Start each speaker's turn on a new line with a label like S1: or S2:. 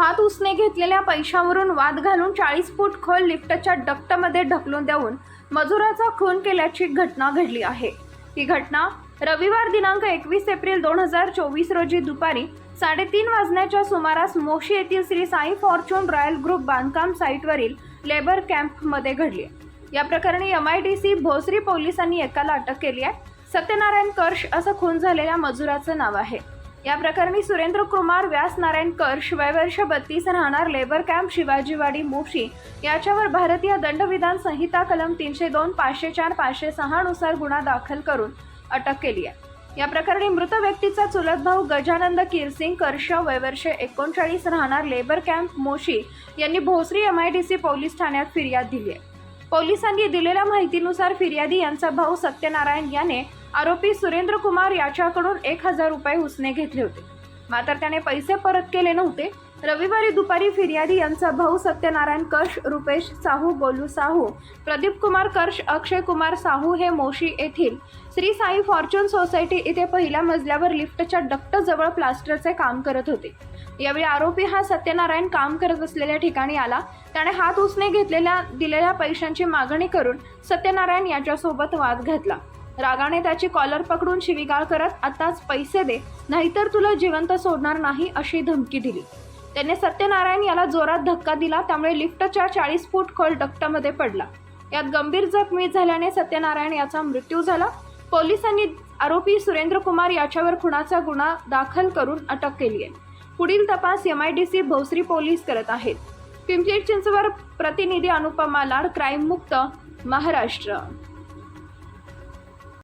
S1: हात उसने घेतलेल्या पैशावरून वाद घालून चाळीस फूट खोल लिफ्टच्या डक्टमध्ये ढकलून देऊन मजुराचा खून केल्याची घटना घडली आहे. ही घटना रविवार दिनांक एकवीस एप्रिल दोन हजार चोवीस रोजी दुपारी साडेतीन वाजण्याच्या सुमारास मोशी येथील Shri Sai fortune royal group बांधकाम साईटवरील लेबर कॅम्पमध्ये घडली या प्रकरणी M I D C Bhosari पोलिसांनी एकाला अटक केली आहे. सत्यनारायण कर्ष असं खून झालेल्या मजुराचं नाव आहे. या प्रकरणी सुरेंद्र कुमार व्यास नारायण कर्ष वर्ष बत्तीस राहणार लेबर कॅम्प शिवाजीवाडी मोशी याच्यावर भारतीय दंडविधान संहिता कलम तीनशे दोन पाचशे चार पाचशे सहा नुसार गुन्हा दाखल करून अटक केली आहे. या प्रकरणी मृत व्यक्तीचा चुलत भाऊ गजानंद किरसिंग कर्ष वयवर्ष एकोणचाळीस राहणार लेबर कॅम्प मोशी यांनी Bhosari M I D C police ठाण्यात फिर्याद दिली आहे. पोलिसांनी दिलेल्या माहितीनुसार फिर्यादी यांचा भाऊ सत्यनारायण याने आरोपी सुरेंद्र कुमार याच्याकडून एक हजार रुपये उसने घेतले होते. मात्र त्याने पैसे परत केले नव्हते. रविवारी दुपारी फिर्यादी यांचा भाऊ सत्यनारायण कर्ष रुपेश साहू गोलू साहू प्रदीप कुमार कर्ष अक्षय कुमार साहू हे मोशी येथील श्री साई फॉर्च्युन सोसायटी इथे पहिल्या मजल्यावर लिफ्टच्या डक्टजवळ प्लास्टरचे काम करत होते. यावेळी आरोपी हा सत्यनारायण काम करत असलेल्या ठिकाणी आला. त्याने हात उसने घेतलेल्या दिलेल्या पैशांची मागणी करून सत्यनारायण याच्यासोबत वाद घातला. रागाने त्याची कॉलर पकडून शिवीगाळ करत आताच पैसे दे नाहीतर तुला जिवंत सोडणार नाही अशी धमकी दिली. त्याने सत्यनारायण याला जोरात धक्का दिला त्यामुळे लिफ्टच्या चाळीस फूट खोल डक्टमध्ये पडला. यात गंभीर जखमी झाल्याने सत्यनारायण याचा मृत्यू झाला. पोलिसांनी आरोपी सुरेंद्र कुमार याच्यावर खुनाचा गुन्हा दाखल करून अटक केली आहे पुढील तपास M I D C Bhosari police करत आहेत. पिंपरी चिंचवड प्रतिनिधी अनुपमा लाड क्राईम मुक्त महाराष्ट्र.